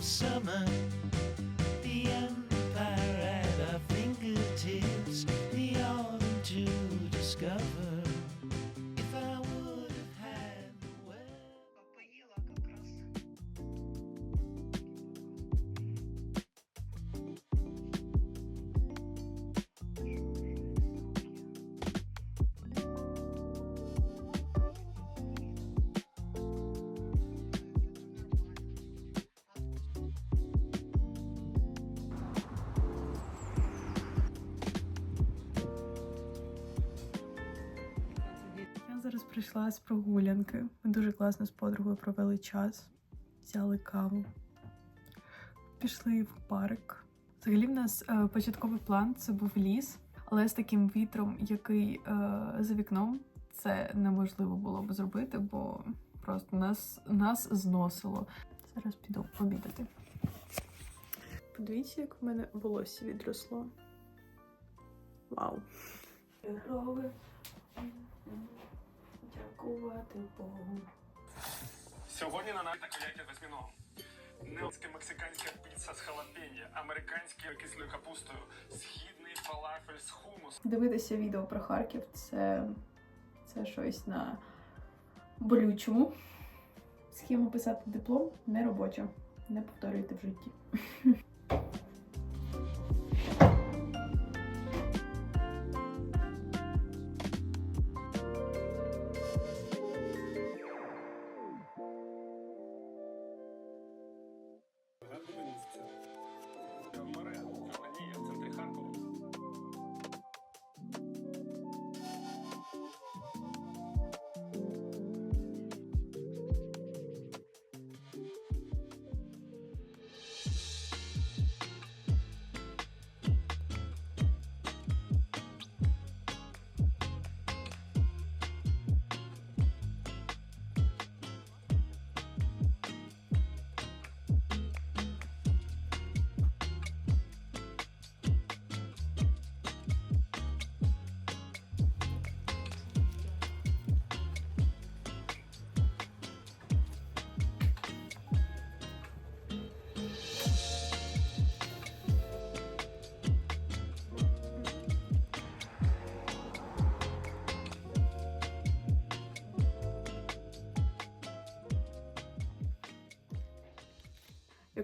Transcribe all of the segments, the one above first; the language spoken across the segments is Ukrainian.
summer. Прийшла з прогулянки. Ми дуже класно з подругою провели час, взяли каву, пішли в парк. Взагалі, в нас е, початковий план це був ліс, але з таким вітром, який е, за вікном, це неможливо було б зробити, бо просто нас, нас зносило. Зараз піду обідати. Подивіться, як в мене волосся відросло. Вау. Ровер. Дякувати Богу. Сьогодні на нас коляки восьміногом. Нелська мексиканська піца з халапеньо, американською кислою капустою, східний фалафель з хумусом. Дивитися відео про Харків це, це щось на болючому. Схему писати диплом не робоча. Не повторюйте в житті.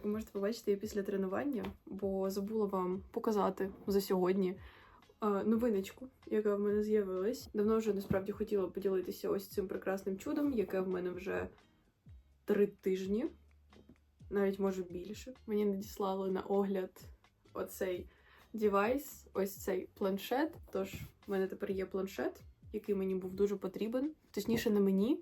Ви можете побачити, я після тренування, бо забула вам показати за сьогодні е, новиночку, яка в мене з'явилась. Давно вже насправді хотіла поділитися ось цим прекрасним чудом, яке в мене вже три тижні, навіть може більше. Мені надіслали на огляд оцей девайс, ось цей планшет. Тож в мене тепер є планшет, який мені був дуже потрібен. Точніше, не мені.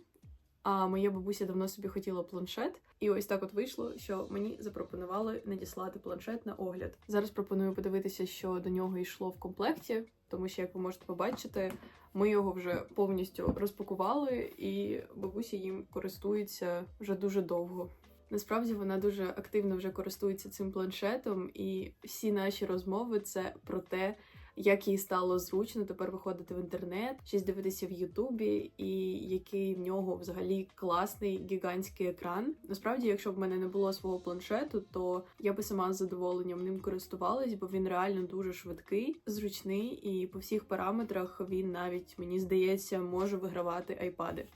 А моя бабуся давно собі хотіла планшет, і ось так от вийшло, що мені запропонували надіслати планшет на огляд. Зараз пропоную подивитися, що до нього йшло в комплекті, тому що, як ви можете побачити, ми його вже повністю розпакували, і бабуся їм користується вже дуже довго. Насправді вона дуже активно вже користується цим планшетом, і всі наші розмови це про те, як їй стало зручно тепер виходити в інтернет, щось дивитися в Ютубі, і який в нього взагалі класний гігантський екран. Насправді, якщо б в мене не було свого планшету, то я би сама з задоволенням ним користувалась, бо він реально дуже швидкий, зручний, і по всіх параметрах він навіть мені здається може вигравати айпади.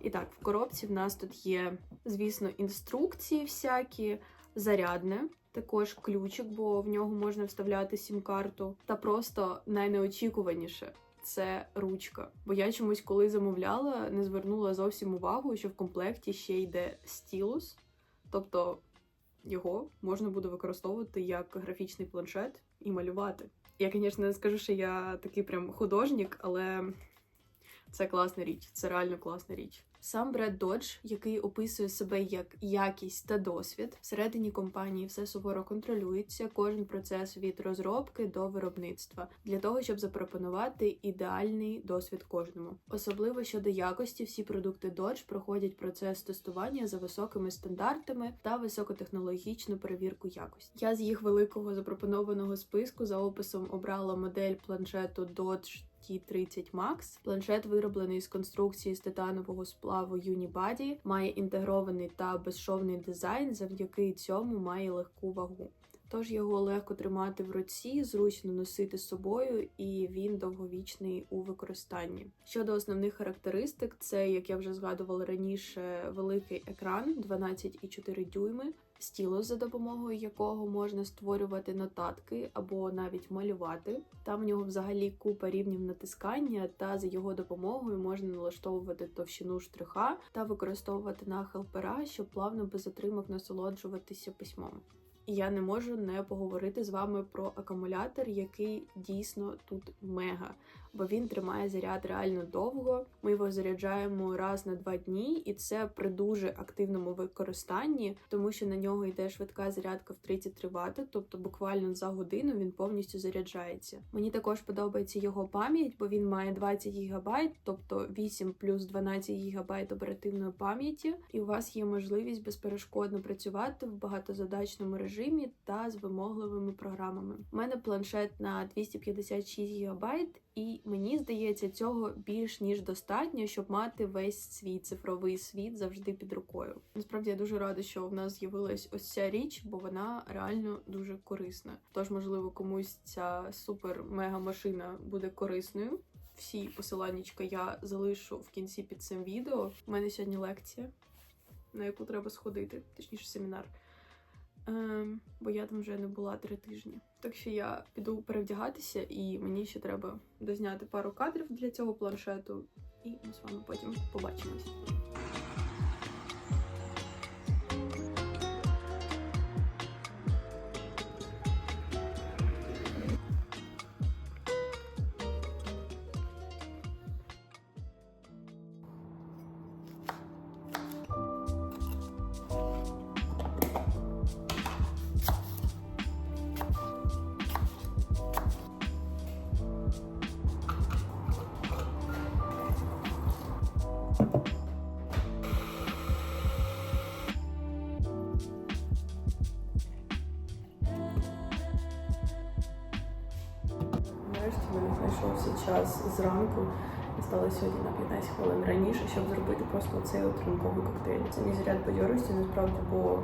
І так, в коробці в нас тут є, звісно, інструкції всякі, зарядне, також ключик, бо в нього можна вставляти сім-карту. Та просто найнеочікуваніше це ручка. Бо я чомусь, коли замовляла, не звернула зовсім увагу, що в комплекті ще йде стілус, тобто його можна буде використовувати як графічний планшет і малювати. Я, звісно, не скажу, що я такий прям художник, але це класна річ, це реально класна річ. Сам бренд Dodge, який описує себе як якість та досвід, всередині компанії все суворо контролюється, кожен процес від розробки до виробництва для того, щоб запропонувати ідеальний досвід кожному. Особливо щодо якості, всі продукти Dodge проходять процес тестування за високими стандартами та високотехнологічну перевірку якості. Я з їх великого запропонованого списку за описом обрала модель планшету Dodge T30 Max. Планшет вироблений з конструкції з титанового сплаву Unibody, має інтегрований та безшовний дизайн, завдяки цьому має легку вагу. Тож його легко тримати в руці, зручно носити з собою, і він довговічний у використанні. Щодо основних характеристик, це, як я вже згадувала раніше, великий екран 12,4 дюйми, стілус, за допомогою якого можна створювати нотатки або навіть малювати. Там в нього взагалі купа рівнів натискання, та за його допомогою можна налаштовувати товщину штриха та використовувати нахил пера, щоб плавно без затримок насолоджуватися письмом. І я не можу не поговорити з вами про акумулятор, який дійсно тут мега, бо він тримає заряд реально довго. Ми його заряджаємо раз на два дні, і це при дуже активному використанні, тому що на нього йде швидка зарядка в 33 Вт, тобто буквально за годину він повністю заряджається. Мені також подобається його пам'ять, бо він має 20 ГБ, тобто 8 плюс 12 ГБ оперативної пам'яті, і у вас є можливість безперешкодно працювати в багатозадачному режимі та з вимогливими програмами. У мене планшет на 256 ГБ, і мені здається, цього більш ніж достатньо, щоб мати весь свій цифровий світ завжди під рукою. Насправді я дуже рада, що в нас з'явилась ось ця річ, бо вона реально дуже корисна. Тож, можливо, комусь ця супер мега машина буде корисною. Всі посиланнячка я залишу в кінці під цим відео. У мене сьогодні лекція, на яку треба сходити, точніше семінар. Ем, бо я там вже не була три тижні. Так що я піду перевдягатися, і мені ще треба дозняти пару кадрів для цього планшету. І ми з вами потім побачимось. Час зранку. Стала сьогодні на 15 хвилин раніше, щоб зробити просто цей от ранковий коктейль. Це мій заряд бадьорості, насправді, бо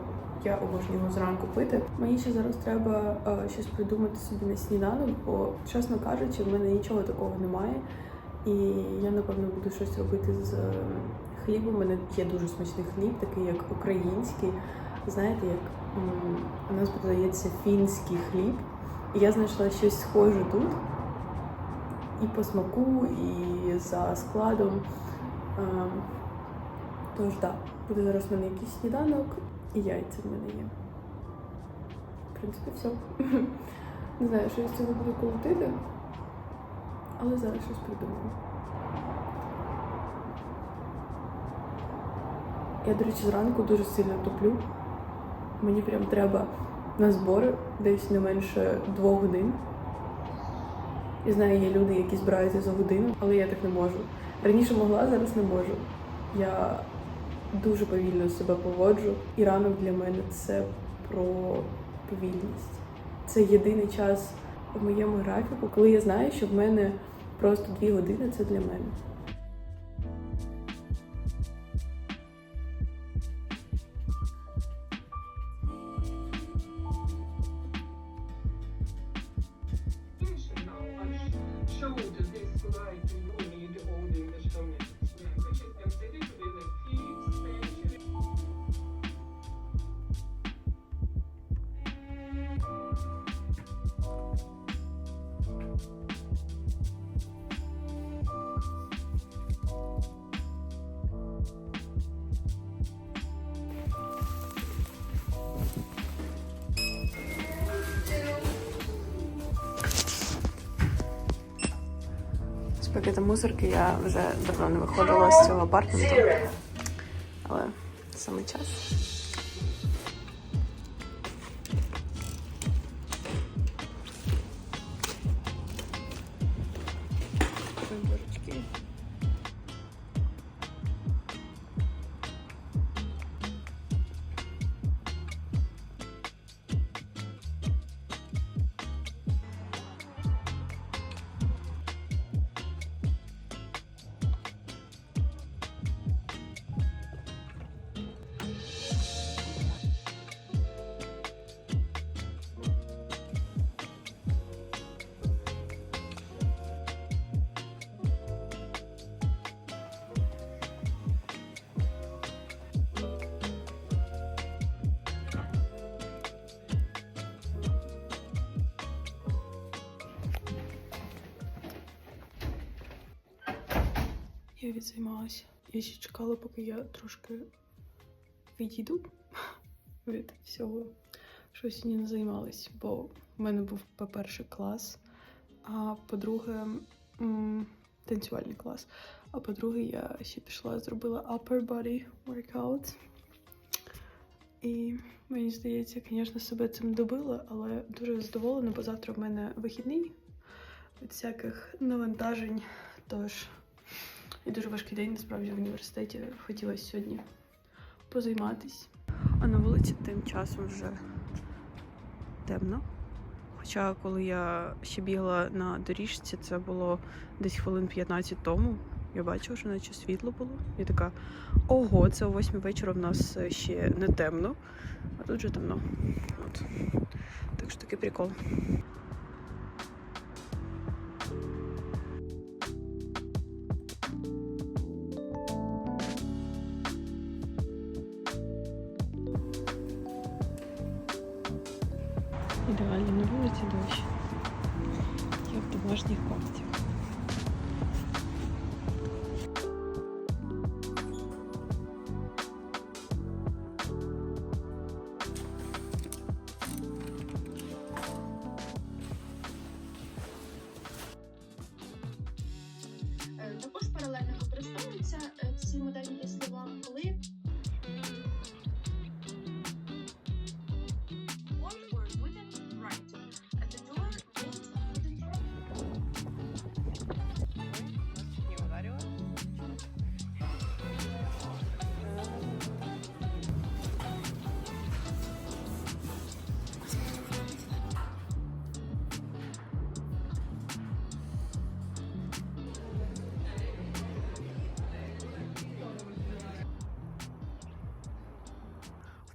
я обожнюю зранку пити. Мені ще зараз треба е, щось придумати собі на сніданок, бо, чесно кажучи, в мене нічого такого немає. І я напевно буду щось робити з е, хлібом. У мене є дуже смачний хліб, такий як український. Знаєте, як у нас подається фінський хліб. І я знайшла щось схоже тут. І по смаку, і за складом. Ем, Тож так, да, буде зараз в мене якийсь сніданок, і яйця в мене є. В принципі, все. Не знаю, що я з цього буду колотити, але зараз щось придумаю. Я, до речі, зранку дуже сильно туплю. Мені прям треба на збори десь не менше двох годин. І знаю, є люди, які збираються за годину, але я так не можу. Раніше могла, зараз не можу. Я дуже повільно себе поводжу, і ранок для мене це про повільність. Це єдиний час в моєму графіку, коли я знаю, що в мене просто дві години це для мене. do Пакетом мусорки я вже давно не виходила з цього апартменту. Але саме час. Я відзаймалася. Я ще чекала, поки я трошки відійду від всього, що сьогодні не займалась. Бо в мене був, по-перше, клас, а по-друге, танцювальний клас. А по-друге, я ще пішла, зробила upper body workout. І мені здається, звісно, себе цим добила, але дуже задоволена, бо завтра в мене вихідний від всяких навантажень. Тож і дуже важкий день насправді в університеті. Хотілося сьогодні позайматись. А на вулиці тим часом вже темно. Хоча, коли я ще бігала на доріжці, це було десь хвилин 15 тому. Я бачила, що наче світло було. Я така, ого, це о 8 вечора в нас ще не темно, а тут вже темно. От. Так що такий прикол.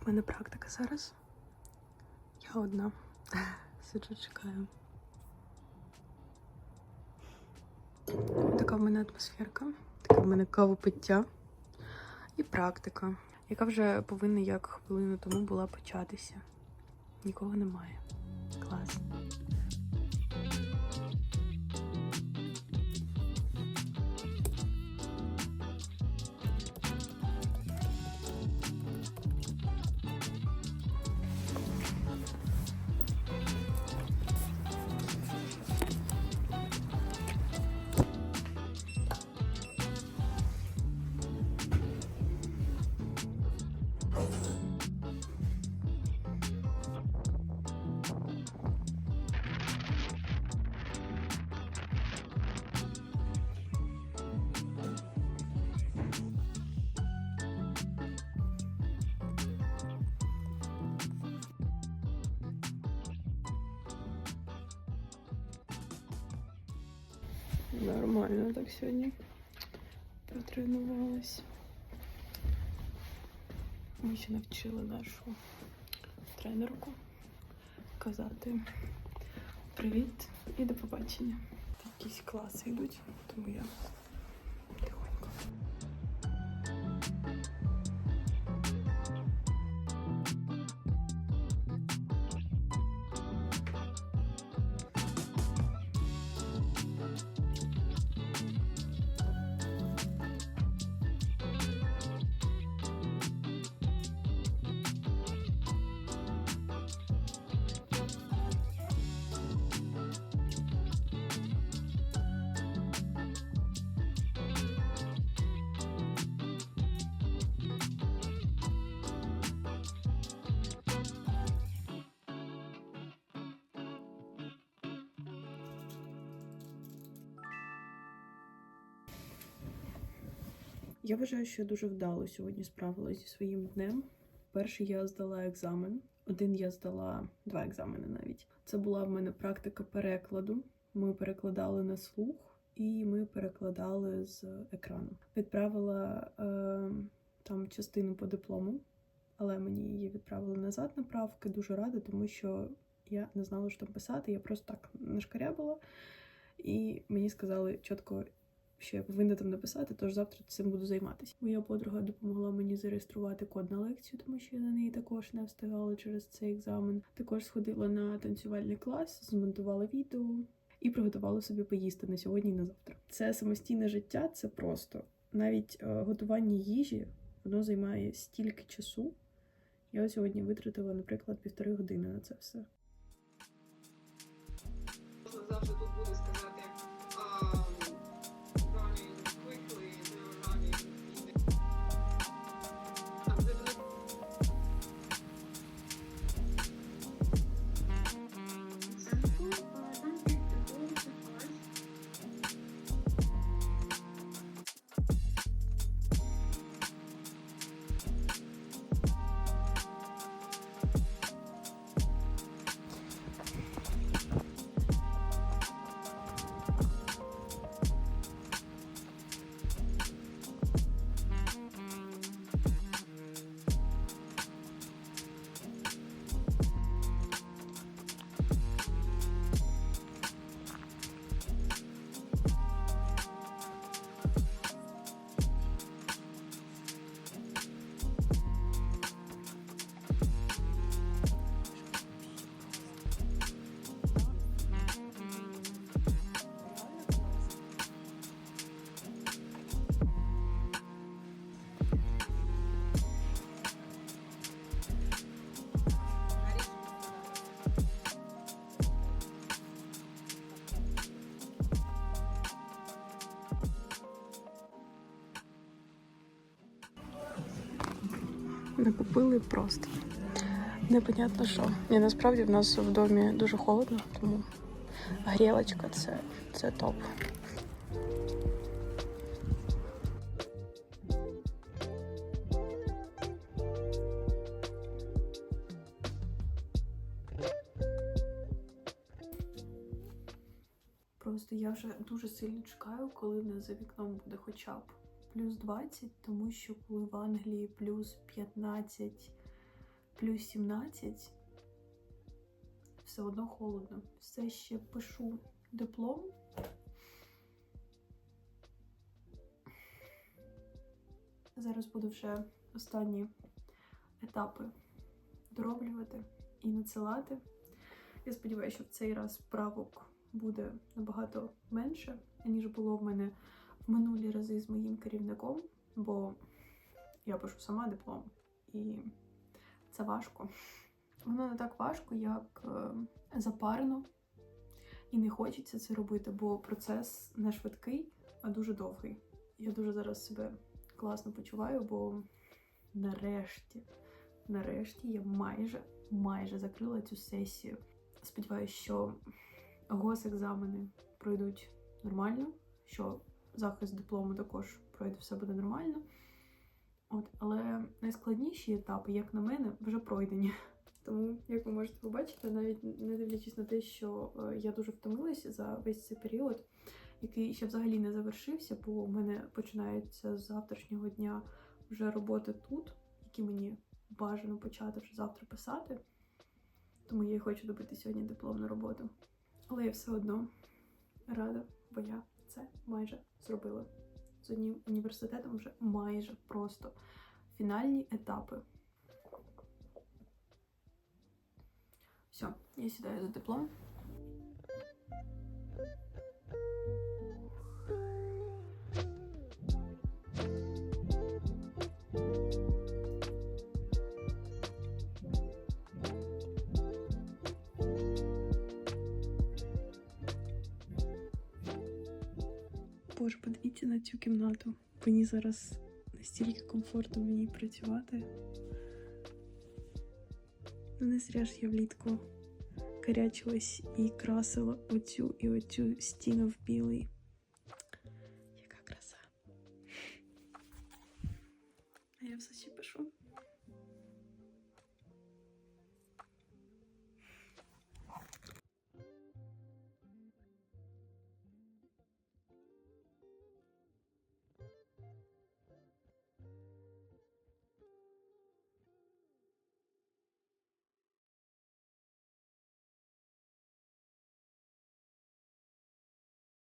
В мене практика зараз. Я одна. Сиджу, чекаю. Така в мене атмосферка, таке в мене кавопиття і практика, яка вже повинна як хвилину тому була початися. Нікого немає. Клас. Нормально так сьогодні протренувалась. Ми ще навчили нашу тренерку казати привіт і до побачення. Якісь класи йдуть, тому я тихонько. Я вважаю, що я дуже вдало сьогодні справилася зі своїм днем. Перший я здала екзамен. Один я здала два екзамени навіть. Це була в мене практика перекладу. Ми перекладали на слух і ми перекладали з екрану. Відправила е, там частину по диплому, але мені її відправили назад на правки. Дуже рада, тому що я не знала, що там писати. Я просто так нашкарябала. І мені сказали чітко, що я повинна там написати, тож завтра цим буду займатися. Моя подруга допомогла мені зареєструвати код на лекцію, тому що я на неї також не встигала через цей екзамен. Також сходила на танцювальний клас, змонтувала відео і приготувала собі поїсти на сьогодні і на завтра. Це самостійне життя, це просто навіть е, готування їжі воно займає стільки часу. Я сьогодні витратила, наприклад, півтори години на це все. Накупили просто. Непонятно що. Ні, насправді в нас в домі дуже холодно, тому грілочка це, це топ. Просто я вже дуже сильно чекаю, коли в нас за вікном буде хоча б плюс 20, тому що коли в Англії плюс 15, плюс 17, все одно холодно. Все ще пишу диплом. Зараз буду вже останні етапи дороблювати і надсилати. Я сподіваюся, що в цей раз правок буде набагато менше, ніж було в мене минулі рази з моїм керівником, бо я пишу сама диплом, і це важко. Воно не так важко, як е, запарено, і не хочеться це робити, бо процес не швидкий, а дуже довгий. Я дуже зараз себе класно почуваю, бо нарешті, нарешті я майже, майже закрила цю сесію. Сподіваюсь, що госекзамени пройдуть нормально, що захист диплому також пройде, все буде нормально. От, але найскладніші етапи, як на мене, вже пройдені. Тому, як ви можете побачити, навіть не дивлячись на те, що е, я дуже втомилася за весь цей період, який ще взагалі не завершився, бо у мене починається з завтрашнього дня вже роботи тут, які мені бажано почати вже завтра писати. Тому я і хочу добити сьогодні дипломну роботу. Але я все одно рада, бо я це майже зробила. З одним університетом вже майже просто фінальні етапи. Все, я сідаю за диплом. Боже, на цю кімнату. Мені зараз настільки комфортно в ній працювати. Ну, не зря ж я влітку карячилась і красила оцю і оцю стіну в білий.